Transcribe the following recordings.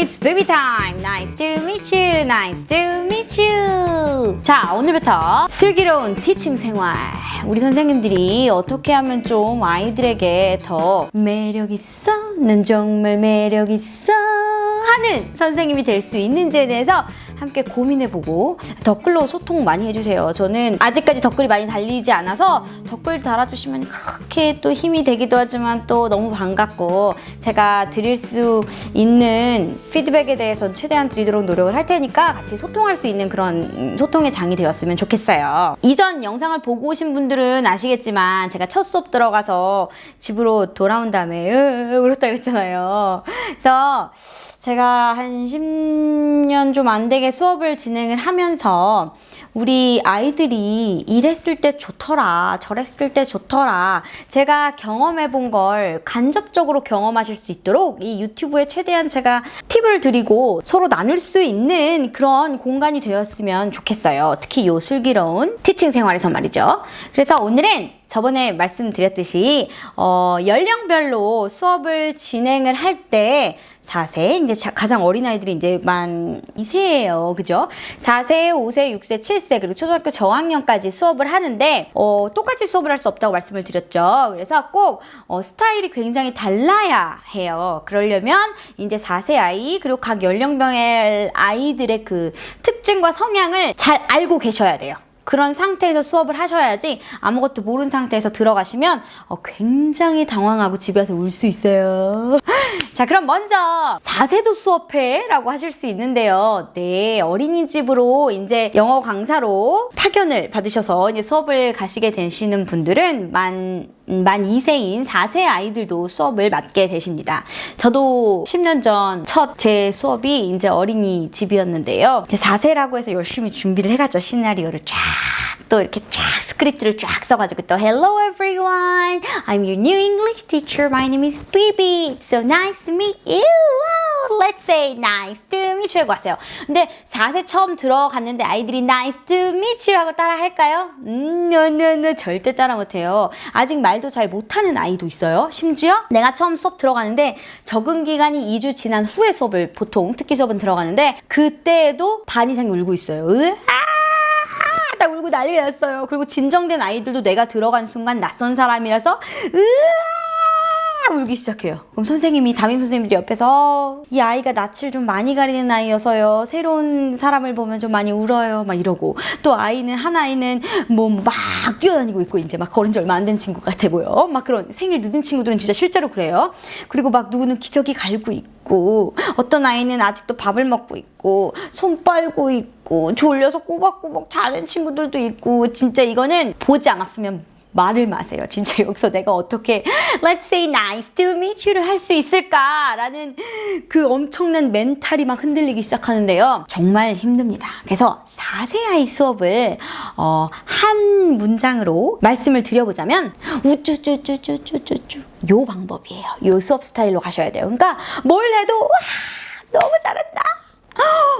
It's baby time. Nice to meet you. Nice to meet you. 자, 오늘부터 슬기로운 티칭 생활. 우리 선생님들이 어떻게 하면 좀 아이들에게 더 매력 있어? 는 정말 매력 있어? 하는 선생님이 될 수 있는지에 대해서 함께 고민해보고 댓글로 소통 많이 해주세요. 저는 아직까지 댓글이 많이 달리지 않아서 댓글 달아주시면 그렇게 또 힘이 되기도 하지만 또 너무 반갑고 제가 드릴 수 있는 피드백에 대해서 최대한 드리도록 노력을 할 테니까 같이 소통할 수 있는 그런 소통의 장이 되었으면 좋겠어요. 이전 영상을 보고 오신 분들은 아시겠지만 제가 첫 수업 들어가서 집으로 돌아온 다음에 으, 울었다 그랬잖아요. 그래서 제가 한 10년 좀 안 되게 수업을 진행을 하면서 우리 아이들이 이랬을 때 좋더라, 저랬을 때 좋더라. 제가 경험해 본 걸 간접적으로 경험하실 수 있도록 이 유튜브에 최대한 제가 팁을 드리고 서로 나눌 수 있는 그런 공간이 되었으면 좋겠어요. 특히 요 슬기로운 티칭 생활에서 말이죠. 그래서 오늘은 저번에 말씀드렸듯이 어, 연령별로 수업을 진행을 할 때 4세 이제 자- 가장 어린 아이들이 이제 만 2세예요. 그죠? 4세, 5세, 6세, 7세 그리고 초등학교 저학년까지 수업을 하는데 어, 똑같이 수업을 할 수 없다고 말씀을 드렸죠. 그래서 꼭 어, 스타일이 굉장히 달라야 해요. 그러려면 이제 4세 아이 그리고 각 연령별 아이들의 그 특징과 성향을 잘 알고 계셔야 돼요. 그런 상태에서 수업을 하셔야지 아무것도 모르는 상태에서 들어가시면 어, 굉장히 당황하고 집에 와서 울 수 있어요. 자, 그럼 먼저 4세도 수업해? 라고 하실 수 있는데요. 네, 어린이집으로 이제 영어 강사로 파견을 받으셔서 이제 수업을 가시게 되시는 분들은 만, 만 2세인 4세 아이들도 수업을 맡게 되십니다. 저도 10년 전 첫 제 수업이 이제 어린이집이었는데요. 4세라고 해서 열심히 준비를 해갔죠. 시나리오를 쫙. 또 이렇게 쫙 스크립트를 쫙 써가지고 또 Hello everyone, I'm your new English teacher. My name is Bibi. So nice to meet you. Wow, let's say nice to meet you 하고 왔어요. 근데 4세 처음 들어갔는데 아이들이 nice to meet you 하고 따라 할까요? 음, no, no, no. 절대 따라 못해요. 아직 말도 잘 못하는 아이도 있어요. 심지어 내가 처음 수업 들어가는데 적응 기간이 2주 지난 후에 수업을 보통 특기 수업은 들어가는데 그때에도 반 이상이 울고 있어요. 으아! 다 울고 난리가 났어요. 그리고 진정된 아이들도 내가 들어간 순간 낯선 사람이라서 으아 울기 시작해요. 그럼 선생님이 담임 선생님들이 옆에서 이 아이가 낯을 좀 많이 가리는 아이여서요. 새로운 사람을 보면 좀 많이 울어요. 막 이러고 또 아이는 한 아이는 뭐 막 뛰어다니고 있고 이제 막 걸은 지 얼마 안 된 친구 같아 보여. 막 그런 생일 늦은 친구들은 진짜 실제로 그래요. 그리고 막 누구는 기저귀 갈고 있고 어떤 아이는 아직도 밥을 먹고 있고 손 빨고 있고 졸려서 꼬박꼬박 자는 친구들도 있고 진짜 이거는 보지 않았으면 말을 마세요. 진짜 여기서 내가 어떻게 Let's say nice to meet you를 할 수 있을까라는 그 엄청난 멘탈이 막 흔들리기 시작하는데요. 정말 힘듭니다. 그래서 4세 아이 수업을 어, 한 문장으로 말씀을 드려보자면 우쭈쭈쭈쭈쭈쭈쭈 요 방법이에요. 요 수업 스타일로 가셔야 돼요. 그러니까 뭘 해도 와 너무 잘한다.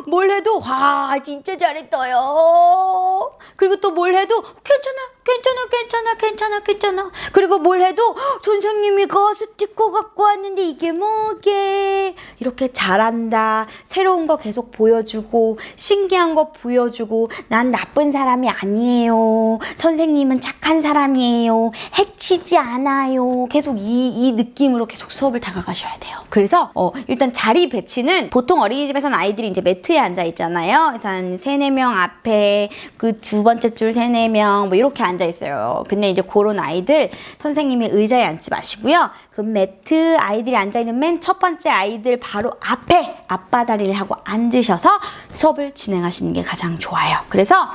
뭘 해도 와 진짜 잘했어요. 그리고 또 뭘 해도 괜찮아 괜찮아 괜찮아 괜찮아 괜찮아. 그리고 뭘 해도 선생님이 가수 찍고 갖고 왔는데 이게 뭐게 이렇게 잘한다. 새로운 거 계속 보여주고 신기한 거 보여주고 난 나쁜 사람이 아니에요. 선생님은 착한 사람이에요. 해치지 않아요. 계속 이, 이 느낌으로 계속 수업을 다가가셔야 돼요. 그래서 어, 일단 자리 배치는 보통 어린이집에서는 아이들이 이제 매트에 앉아 있잖아요. 그래서 한 세네 명 앞에 그 두 번째 줄 세네 명 뭐 이렇게 앉아 있어요. 근데 이제 그런 아이들 선생님이 의자에 앉지 마시고요. 그 매트 아이들이 앉아 있는 맨 첫 번째 아이들 바로 앞에 앞바다리를 하고 앉으셔서 수업을 진행하시는 게 가장 좋아요. 그래서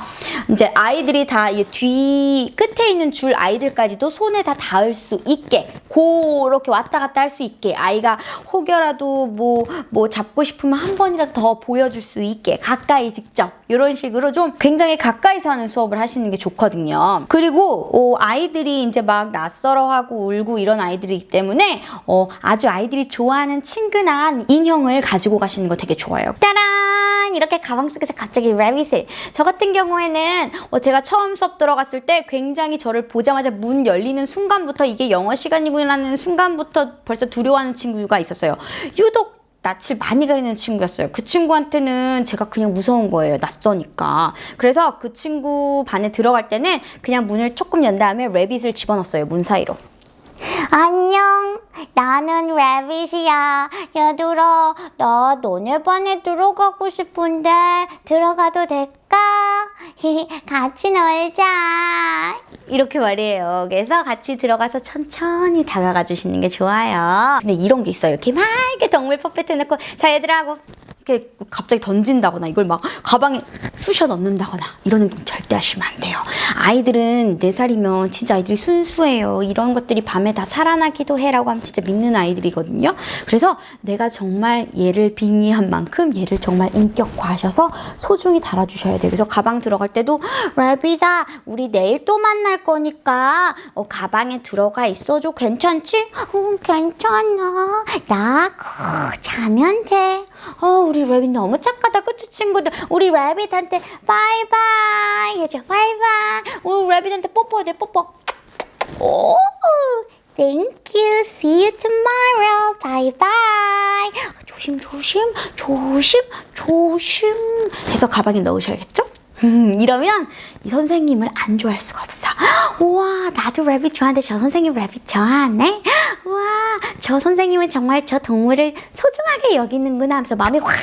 이제 아이들이 다 뒤 끝에 있는 줄 아이들까지도 손에 다 닿을 수 있게 그렇게 왔다 갔다 할 수 있게 아이가 혹여라도 뭐 뭐 잡고 싶으면 한 번이라도 더 보여줄 수 있게 가까이 직접 이런 식으로 좀 굉장히 가까이서 하는 수업을 하시는 게 좋거든요. 그리고 어, 아이들이 이제 막 낯설어하고 울고 이런 아이들이기 때문에 어, 아주 아이들이 좋아하는 친근한 인형을 가지고 가시는 거 되게 좋아요. 따란 이렇게 가방 속에서 갑자기 래빗을 저 같은 경우에는 어, 제가 처음 수업 들어갔을 때 굉장히 저를 보자마자 문 열리는 순간부터 이게 영어 시간이구나 라는 순간부터 벌써 두려워하는 친구가 있었어요. 유독 낯을 많이 가리는 친구였어요. 그 친구한테는 제가 그냥 무서운 거예요. 낯서니까. 그래서 그 친구 반에 들어갈 때는 그냥 문을 조금 연 다음에 레빗을 집어넣었어요. 문 사이로. 안녕, 나는 레빗이야. 얘들아, 나 너네 반에 들어가고 싶은데 들어가도 될까? 같이 놀자. 이렇게 말이에요. 그래서 같이 들어가서 천천히 다가가 주시는 게 좋아요. 근데 이런 게 있어요. 이렇게 막 이렇게 동물 퍼펫 해놓고 자 얘들아 하고 이렇게 갑자기 던진다거나 이걸 막 가방에 쑤셔 넣는다거나 이러는 건 절대 하시면 안 돼요. 아이들은 4살이면 진짜 아이들이 순수해요. 이런 것들이 밤에 다 살아나기도 해라고 하면 진짜 믿는 아이들이거든요. 그래서 내가 정말 얘를 빙의한 만큼 얘를 정말 인격화하셔서 소중히 달아주셔야 돼요. 그래서 가방 들어갈 때도 레빗아, 우리 내일 또 만날 거니까 어, 가방에 들어가 있어줘. 괜찮지? 응, 괜찮아. 나 그, 자면 돼. 어, 우리 레빗 너무 착하다. 그치, 친구들? 우리 레빗한테 바이바이 해줘. 바이바이. 우리 레빗한테 뽀뽀해, 뽀뽀. 오, thank you. See you tomorrow. Bye bye. 조심, 조심, 조심, 조심. 해서 가방에 넣으셔야겠죠? 음, 이러면 이 선생님을 안 좋아할 수가 없어. 우와, 나도 레빗 좋아하는데 저 선생님 레빗 좋아하네. 우와, 저 선생님은 정말 저 동물을 소중하게 여기는구나 하면서 마음이 확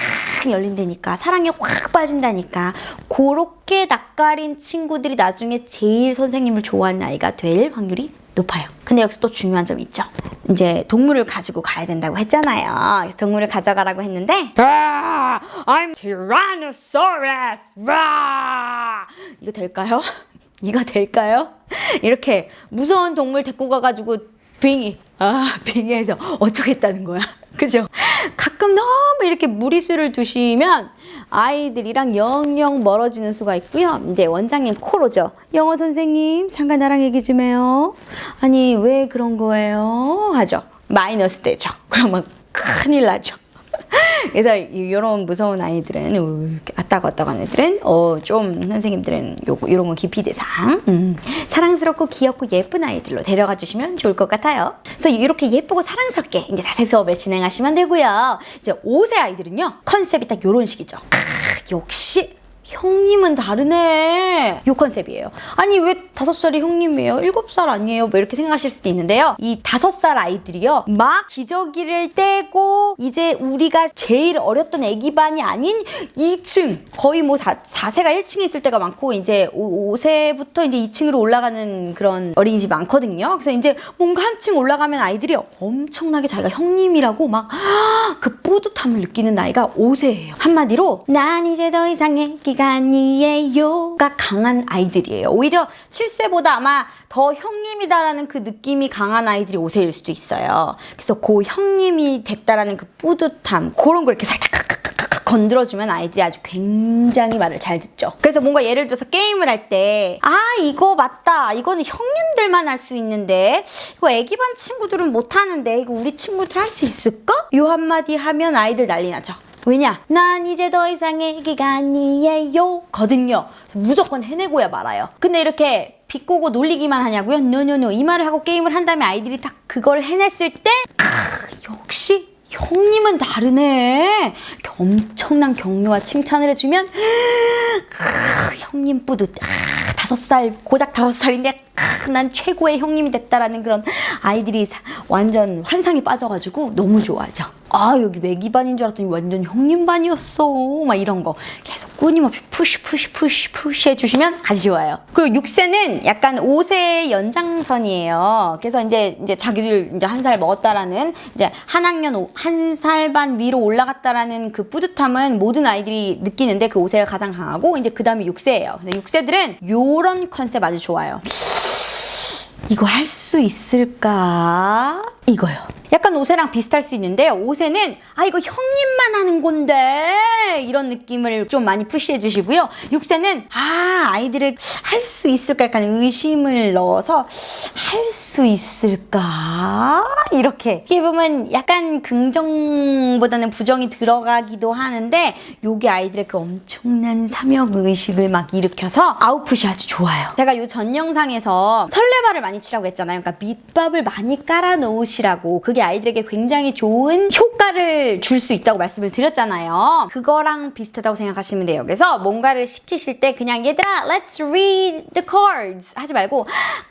열린다니까 사랑에 확 빠진다니까 그렇게 낯가린 친구들이 나중에 제일 선생님을 좋아하는 아이가 될 확률이 높아요. 근데 여기서 또 중요한 점이 있죠. 이제 동물을 가지고 가야 된다고 했잖아요. 동물을 가져가라고 했는데 아, I'm Tyrannosaurus. 아, 이거 될까요? 이거 될까요? 이렇게 무서운 동물 데리고 가가지고 빙의 아 빙의해서 어쩌겠다는 거야. 그죠? 가끔 너무 이렇게 무리수를 두시면 아이들이랑 영영 멀어지는 수가 있고요. 이제 원장님 코로죠. 영어 선생님 잠깐 나랑 얘기 좀 해요. 아니 왜 그런 거예요? 하죠. 마이너스 되죠. 그러면 큰일 나죠 그래서 이런 무서운 아이들은 왔다 갔다 가는 애들은 어, 좀 선생님들은 요거 이런 거 기피 대상 음, 사랑스럽고 귀엽고 예쁜 아이들로 데려가 주시면 좋을 것 같아요. 그래서 이렇게 예쁘고 사랑스럽게 이제 자세 수업을 진행하시면 되고요. 이제 5세 아이들은요 컨셉이 딱 요런 식이죠. 크, 역시 형님은 다르네. 요 컨셉이에요. 아니, 왜 다섯 살이 형님이에요? 일곱 살 아니에요? 뭐 이렇게 생각하실 수도 있는데요. 이 다섯 살 아이들이요. 막 기저귀를 떼고, 이제 우리가 제일 어렸던 애기 반이 아닌 2층. 거의 뭐 4, 4세가 1층에 있을 때가 많고, 이제 5, 세부터 이제 2층으로 올라가는 그런 어린이집 많거든요. 그래서 이제 뭔가 한층 올라가면 아이들이 엄청나게 자기가 형님이라고 막 그 뿌듯함을 느끼는 나이가 5세예요. 한마디로, 난 이제 더 이상 애기가 아니에요가 강한 아이들이에요. 오히려 7세보다 아마 더 형님이다라는 그 느낌이 강한 아이들이 5세일 수도 있어요. 그래서 그 형님이 됐다라는 그 뿌듯함, 그런 걸 이렇게 살짝 칵칵칵칵 건드려주면 아이들이 아주 굉장히 말을 잘 듣죠. 그래서 뭔가 예를 들어서 게임을 할 때, 아, 이거 맞다. 이거는 형님들만 할 수 있는데, 이거 애기반 친구들은 못하는데, 이거 우리 친구들 할 수 있을까? 요 한마디 하면 아이들 난리 나죠. 왜냐? 난 이제 더 이상 애기가 아니에요. 거든요. 무조건 해내고야 말아요. 근데 이렇게 비꼬고 놀리기만 하냐고요? 노노노. 이 말을 하고 게임을 한 다음에 아이들이 딱 그걸 해냈을 때, 크, 역시 형님은 다르네. 엄청난 격려와 칭찬을 해주면, 크, 형님 뿌듯. 아, 다섯 살, 고작 다섯 살인데, 크, 난 최고의 형님이 됐다라는 그런 아이들이 사- 완전 환상에 빠져가지고 너무 좋아하죠. 아, 여기 매기반인 줄 알았더니 완전 형님반이었어. 막 이런 거. 계속 끊임없이 푸시, 푸시, 푸시, 푸시 해주시면 아주 좋아요. 그리고 6세는 약간 5세 연장선이에요. 그래서 이제, 이제 자기들 이제 한 살 먹었다라는 이제 한 학년 한 살 반 위로 올라갔다라는 그 뿌듯함은 모든 아이들이 느끼는데 그 5세가 가장 강하고 이제 그 다음에 6세예요. 근데 6세들은 요런 컨셉 아주 좋아요. 이거 할 수 있을까? 이거요. 약간 5세랑 비슷할 수 있는데요. 5세는 아 이거 형님만 하는 건데 이런 느낌을 좀 많이 푸시해 주시고요. 6세는 아 아이들을 할수 있을까 약간 의심을 넣어서 할 수 있을까 이렇게 이게 보면 약간 긍정보다는 부정이 들어가기도 하는데 요게 아이들의 그 엄청난 탐욕 의식을 막 일으켜서 아웃풋이 아주 좋아요. 제가 요 전 영상에서 설레발을 많이 치라고 했잖아요. 그러니까 밑밥을 많이 깔아 놓으시라고 그게 게 아이들에게 굉장히 좋은 효과를 줄 수 있다고 말씀을 드렸잖아요. 그거랑 비슷하다고 생각하시면 돼요. 그래서 뭔가를 시키실 때 그냥 얘들아, let's read the cards 하지 말고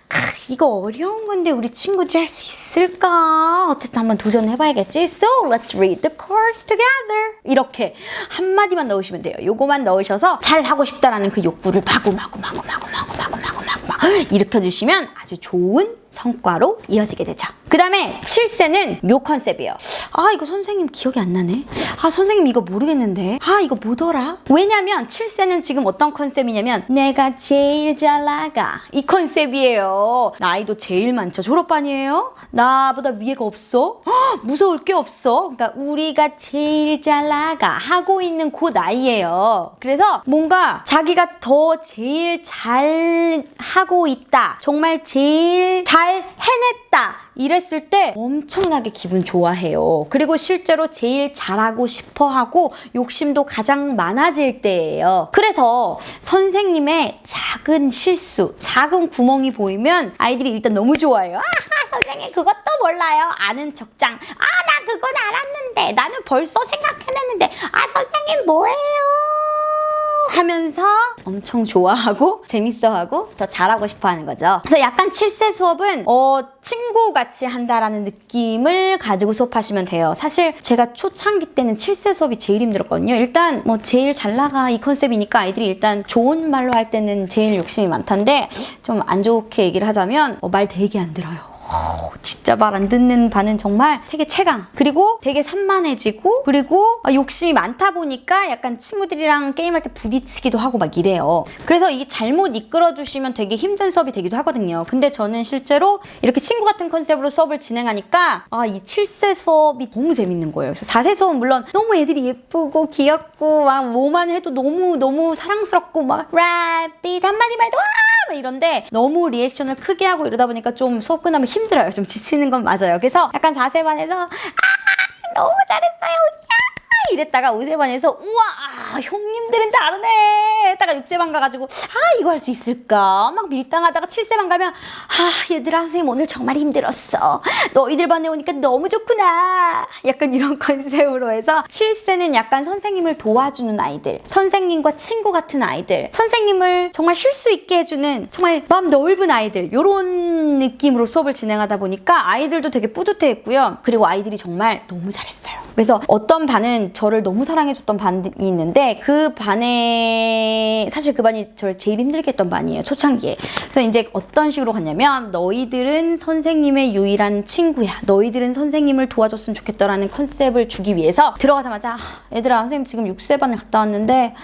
크, 이거 어려운 건데 우리 친구들이 할 수 있을까? 어쨌든 한번 도전해봐야겠지. So let's read the cards together. 이렇게 한 마디만 넣으시면 돼요. 요거만 넣으셔서 잘 하고 싶다라는 그 욕구를 마구 마구 마구 마구 마구 마구 마구 마구 막 일으켜주시면 아주 좋은 성과로 이어지게 되죠. 그 다음에 7세는 요 컨셉이에요. 아, 이거 선생님 기억이 안 나네. 아, 선생님 이거 모르겠는데. 아, 이거 뭐더라? 왜냐면 7세는 지금 어떤 컨셉이냐면 내가 제일 잘 나가. 이 컨셉이에요. 나이도 제일 많죠. 졸업반이에요. 나보다 위에가 없어. 헉, 무서울 게 없어. 그러니까 우리가 제일 잘 나가 하고 있는 그 나이예요. 그래서 뭔가 자기가 더 제일 잘 하고 있다. 정말 제일 잘 해냈다. 이랬을 때 엄청나게 기분 좋아해요. 그리고 실제로 제일 잘하고 싶어 하고 욕심도 가장 많아질 때예요. 그래서 선생님의 작은 실수, 작은 구멍이 보이면 아이들이 일단 너무 좋아해요. 아, 선생님 그것도 몰라요. 아는 척장. 아, 나 그건 알았는데. 나는 벌써 생각해냈는데. 아, 선생님 뭐예요? 하면서 엄청 좋아하고 재밌어하고 더 잘하고 싶어하는 거죠. 그래서 약간 7세 수업은 어 친구 같이 한다라는 느낌을 가지고 수업하시면 돼요. 사실 제가 초창기 때는 7세 수업이 제일 힘들었거든요. 일단 뭐 제일 잘 나가 이 컨셉이니까 아이들이 일단 좋은 말로 할 때는 제일 욕심이 많던데 좀 안 좋게 얘기를 하자면 어, 말 되게 안 들어요. 어, 진짜 말 안 듣는 반은 정말 세계 최강. 그리고 되게 산만해지고, 그리고 아, 욕심이 많다 보니까 약간 친구들이랑 게임할 때 부딪히기도 하고 막 이래요. 그래서 이게 잘못 이끌어 주시면 되게 힘든 수업이 되기도 하거든요. 근데 저는 실제로 이렇게 친구 같은 컨셉으로 수업을 진행하니까 아, 이 7세 수업이 너무 재밌는 거예요. 그래서 4세 수업은 물론 너무 애들이 예쁘고 귀엽고 막 뭐만 해도 너무 너무 사랑스럽고 막 래빗 한마디만 해도 와! 막 이런데 너무 리액션을 크게 하고 이러다 보니까 좀 수업 끝나면 힘들어요. 좀 지치는 건 맞아요. 그래서 약간 4세반에서 아 너무 잘했어요. 야! 이랬다가 5세반에서 우와 형님들은 다르네. 했다가 6세반 가가지고 아 이거 할 수 있을까? 막 밀당하다가 7세반 가면 아 얘들아 선생님 오늘 정말 힘들었어. 너희들 반에 오니까 너무 좋구나. 약간 이런 컨셉으로 해서 7세는 약간 선생님을 도와주는 아이들 선생님과 친구 같은 아이들 선생님을 정말 쉴 수 있게 해주는 정말 마음 넓은 아이들 요런 느낌으로 수업을 진행하다 보니까 아이들도 되게 뿌듯해했고요. 그리고 아이들이 정말 너무 잘했어요. 그래서 어떤 반은 저를 너무 사랑해줬던 반이 있는데 그 반에 사실 그 반이 저를 제일 힘들게 했던 반이에요 초창기에. 그래서 이제 어떤 식으로 갔냐면 너희들은 선생님의 유일한 친구야. 너희들은 선생님을 도와줬으면 좋겠다라는 컨셉을 주기 위해서 들어가자마자 아, 얘들아 선생님 지금 6세반을 갔다 왔는데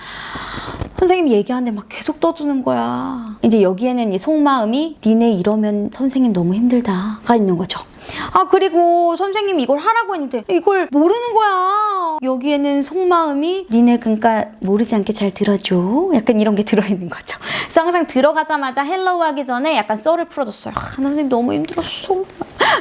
선생님이 얘기하는데 막 계속 떠드는 거야. 이제 여기에는 이 속마음이 니네 이러면 선생님 너무 힘들다가 있는 거죠 아 그리고 선생님이 이걸 하라고 했는데 이걸 모르는 거야. 여기에는 속마음이 니네 그러니까 모르지 않게 잘 들어줘. 약간 이런 게 들어있는 거죠. 그래서 항상 들어가자마자 헬로우 하기 전에 약간 썰을 풀어줬어요. 아, 나 선생님 너무 힘들었어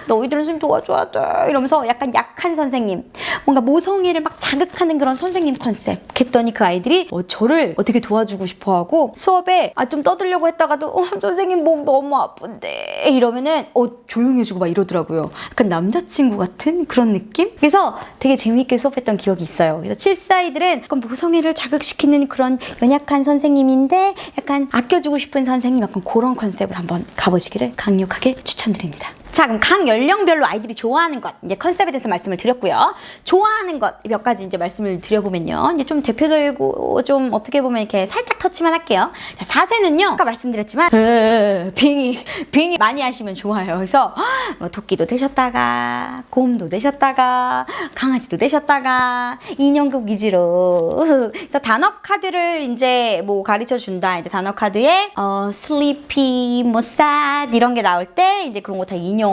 너희들은 선생님 도와줘야 돼. 이러면서 약간 약한 선생님 뭔가 모성애를 막 자극하는 그런 선생님 컨셉 했더니 그 아이들이 어, 저를 어떻게 도와주고 싶어 하고 수업에 아, 좀 떠들려고 했다가도 어, 선생님 목 너무 아픈데. 이러면은 어, 조용히 해주고 막 이러더라고요. 약간 남자친구 같은 그런 느낌? 그래서 되게 재미있게 수업했던 기억이 있어요. 그래서 칠사이들은 약간 모성애를 자극시키는 그런 연약한 선생님인데 약간 아껴주고 싶은 선생님 약간 그런 컨셉을 한번 가보시기를 강력하게 추천드립니다 자, 그럼 각 연령별로 아이들이 좋아하는 것, 이제 컨셉에 대해서 말씀을 드렸고요. 좋아하는 것 몇 가지 이제 말씀을 드려보면요. 이제 좀 대표적이고 좀 어떻게 보면 이렇게 살짝 터치만 할게요. 자, 4세는요. 아까 말씀드렸지만, 으, 빙이, 빙이 많이 하시면 좋아요. 그래서 뭐 토끼도 되셨다가, 곰도 되셨다가, 강아지도 되셨다가, 인형극 위주로. 그래서 단어 카드를 이제 뭐 가르쳐 준다. 이제 단어 카드에, 어, 슬리피, 뭐, sad 이런 게 나올 때 이제 그런 거 다 인형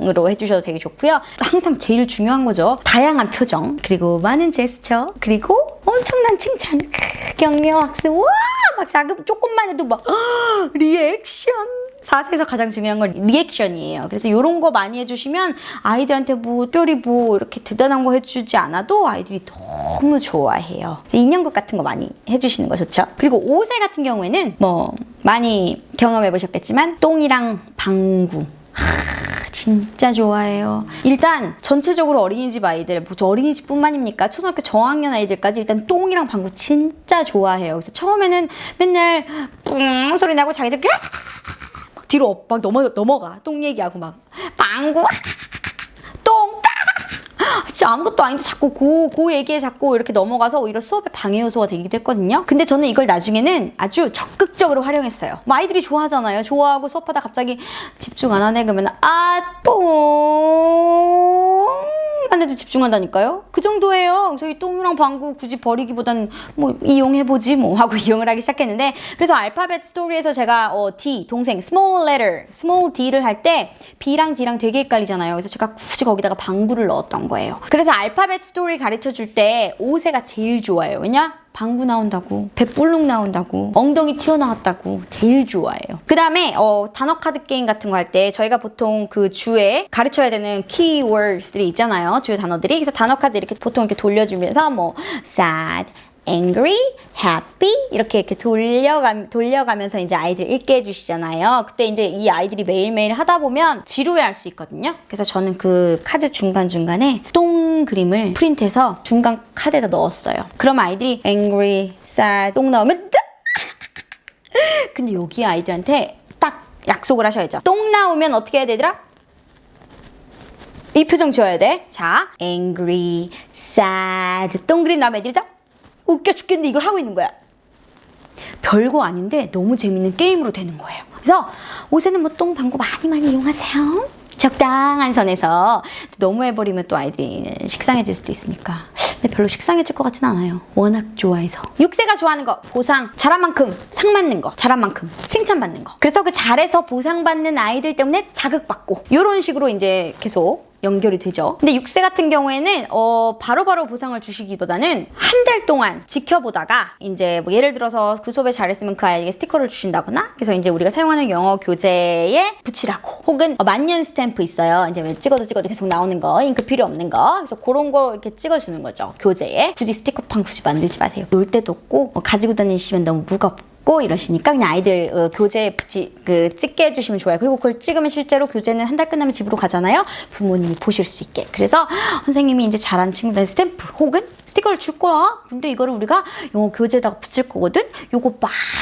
으로 해주셔도 되게 좋고요. 항상 제일 중요한 거죠. 다양한 표정, 그리고 많은 제스처, 그리고 엄청난 칭찬, 크, 격려, 학습, 와! 막 작은 조금만 해도 막 헉, 리액션. 4세에서 가장 중요한 건 리액션이에요. 그래서 이런 거 많이 해주시면 아이들한테 뭐 특별히 뭐 이렇게 대단한 거 해주지 않아도 아이들이 너무 좋아해요. 인형극 같은 거 많이 해주시는 거 좋죠. 그리고 5세 같은 경우에는 뭐 많이 경험해 보셨겠지만 똥이랑 방구. 하, 진짜 좋아해요. 일단 전체적으로 어린이집 아이들, 뭐저 어린이집뿐만입니까? 초등학교 저학년 아이들까지 일단 똥이랑 방구 진짜 좋아해요. 그래서 처음에는 맨날 뿡 소리 나고 자기들 막 뒤로 막 넘어 넘어가 똥 얘기하고 막 방구 똥 진짜 아무것도 아닌데 자꾸 고, 고 얘기에 자꾸 이렇게 넘어가서 오히려 수업에 방해 요소가 되기도 했거든요. 근데 저는 이걸 나중에는 아주 적극적으로 활용했어요. 뭐 아이들이 좋아하잖아요. 좋아하고 수업하다 갑자기 집중 안 하네 그러면 아, 아똥만 해도 집중한다니까요. 그 정도예요. 이 똥이랑 방구 굳이 버리기보단 뭐 이용해보지 뭐 하고 이용을 하기 시작했는데 그래서 알파벳 스토리에서 제가 어, D 동생 small letter small D를 할 때 B랑 D랑 되게 헷갈리잖아요. 그래서 제가 굳이 거기다가 방구를 넣었던 거예요. 그래서 알파벳 스토리 가르쳐 줄 때 5세가 제일 좋아요. 왜냐? 방구 나온다고, 배 불룩 나온다고, 엉덩이 튀어나왔다고 제일 좋아해요. 그 다음에 어, 단어 카드 게임 같은 거 할 때 저희가 보통 그 주에 가르쳐야 되는 키워드들이 있잖아요. 주요 단어들이. 그래서 단어 카드 이렇게 보통 이렇게 돌려주면서 뭐 sad, angry, happy 이렇게 이렇게 돌려가 돌려가면서 이제 아이들 읽게 해주시잖아요. 그때 이제 이 아이들이 매일매일 하다 보면 지루해할 수 있거든요. 그래서 저는 그 카드 중간 중간에 똥 그림을 프린트해서 중간 카드에다 넣었어요. 그럼 아이들이 angry, sad, 똥 나오면 근데 여기 아이들한테 딱 약속을 하셔야죠. 똥 나오면 어떻게 해야 되더라? 이 표정 지어야 돼. 자, angry, sad, 동그림 나면 애들이 다 웃겨 죽겠는데 이걸 하고 있는 거야. 별거 아닌데 너무 재밌는 게임으로 되는 거예요. 그래서 옷에는 뭐 똥 방구 많이 많이 이용하세요. 적당한 선에서 너무 해버리면 또 아이들이 식상해질 수도 있으니까. 근데 별로 식상해질 것 같진 않아요. 워낙 좋아해서. 6세가 좋아하는 거 보상. 잘한 만큼 상 맞는 거. 잘한 만큼 칭찬받는 거. 그래서 그 잘해서 보상받는 아이들 때문에 자극받고 이런 식으로 이제 계속 연결이 되죠. 근데 6세 같은 경우에는 어 바로 바로 보상을 주시기보다는 한 달 동안 지켜보다가 이제 뭐 예를 들어서 그 수업에 잘했으면 그 아이에게 스티커를 주신다거나 그래서 이제 우리가 사용하는 영어 교재에 붙이라고 혹은 어, 만년 스탬프 있어요. 이제 왜 찍어도 찍어도 계속 나오는 거 잉크 필요 없는 거 그래서 그런 거 이렇게 찍어주는 거죠. 교재에 굳이 스티커판 굳이 만들지 마세요. 놀 때도 없고 뭐 가지고 다니시면 너무 무겁고 고 이러시니까 그냥 아이들 어, 교재에 붙이 그 찍게 해주시면 좋아요. 그리고 그걸 찍으면 실제로 교재는 한 달 끝나면 집으로 가잖아요. 부모님이 보실 수 있게. 그래서 선생님이 이제 잘한 친구들 스탬프 혹은 스티커를 줄 거야. 근데 이거를 우리가 영어 교재에다가 붙일 거거든. 요거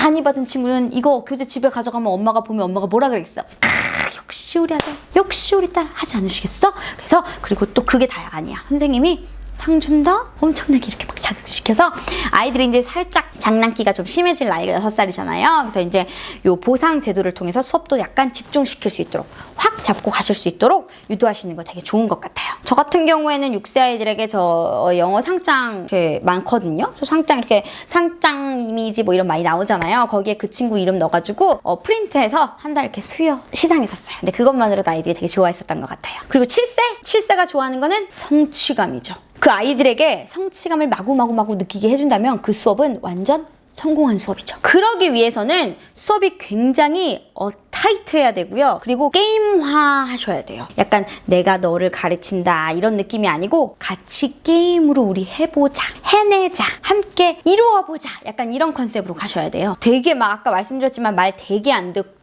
많이 받은 친구는 이거 교재 집에 가져가면 엄마가 보면 엄마가 뭐라. 아, 역시 우리 아들, 역시 우리 딸 하지 않으시겠어? 그래서 그리고 또 그게 다야 아니야. 선생님이 상 준다? 엄청나게 이렇게 막 자극을 시켜서 아이들이 이제 살짝 장난기가 좀 심해질 나이가 6살이잖아요. 그래서 이제 요 보상 제도를 통해서 수업도 약간 집중시킬 수 있도록 확 잡고 가실 수 있도록 유도하시는 거 되게 좋은 것 같아요. 저 같은 경우에는 6세 아이들에게 저 어, 영어 상장 이렇게 많거든요. 저 상장 이렇게 상장 이미지 뭐 이런 많이 나오잖아요. 거기에 그 친구 이름 넣어가지고 어, 프린트해서 한 달 이렇게 수여 시상에 샀어요. 근데 그것만으로도 아이들이 되게 좋아했었던 것 같아요. 그리고 7세? 7세가 좋아하는 거는 성취감이죠. 그 아이들에게 성취감을 마구마구 마구 느끼게 해준다면 그 수업은 완전 성공한 수업이죠. 그러기 위해서는 수업이 굉장히 어, 타이트해야 되고요. 그리고 게임화 하셔야 돼요. 약간 내가 너를 가르친다 이런 느낌이 아니고 같이 게임으로 우리 해보자, 해내자, 함께 이루어보자. 약간 이런 컨셉으로 가셔야 돼요. 되게 막 아까 말씀드렸지만 말 되게 안 듣고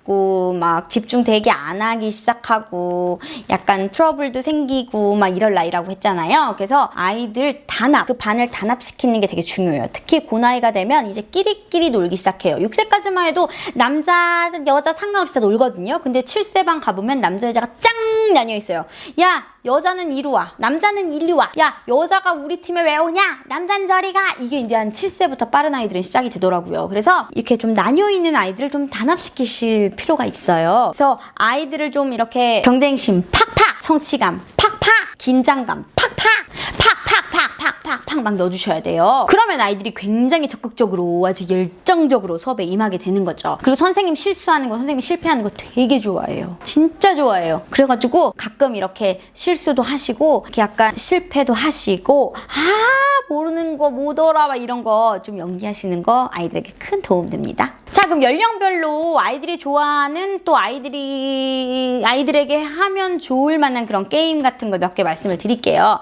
막 집중 되게 안 하기 시작하고 약간 트러블도 생기고 막 이럴 나이라고 했잖아요. 그래서 아이들 단합, 그 반을 단합시키는 게 되게 중요해요. 특히 그 나이가 되면 이제 끼리끼리 놀기 시작해요. 6세까지만 해도 남자, 여자 상관없이 다 놀거든요. 근데 7세 방 가보면 남자, 여자가 짱 나뉘어 있어요. 야, 여자는 이리 와. 남자는 이리 와. 야, 여자가 우리 팀에 왜 오냐? 남자는 저리 가. 이게 이제 한 7세부터 빠른 아이들은 시작이 되더라고요. 그래서 이렇게 좀 나뉘어 있는 아이들을 좀 단합시키실 필요가 있어요. 그래서 아이들을 좀 이렇게 경쟁심 팍팍, 성취감 팍팍, 긴장감 팍팍, 팍팍 팍팍팍팍 막 넣어주셔야 돼요. 그러면 아이들이 굉장히 적극적으로 아주 열정적으로 수업에 임하게 되는 거죠. 그리고 선생님 실수하는 거, 선생님 실패하는 거 되게 좋아해요. 진짜 좋아해요. 그래가지고 가끔 이렇게 실수도 하시고 이렇게 약간 실패도 하시고 아 모르는 거못 알아 막 이런 거 좀 연기하시는 거 아이들에게 큰 도움 됩니다. 자 그럼 연령별로 아이들이 좋아하는 또 아이들이 아이들에게 하면 좋을 만한 그런 게임 같은 걸 몇 개 말씀을 드릴게요.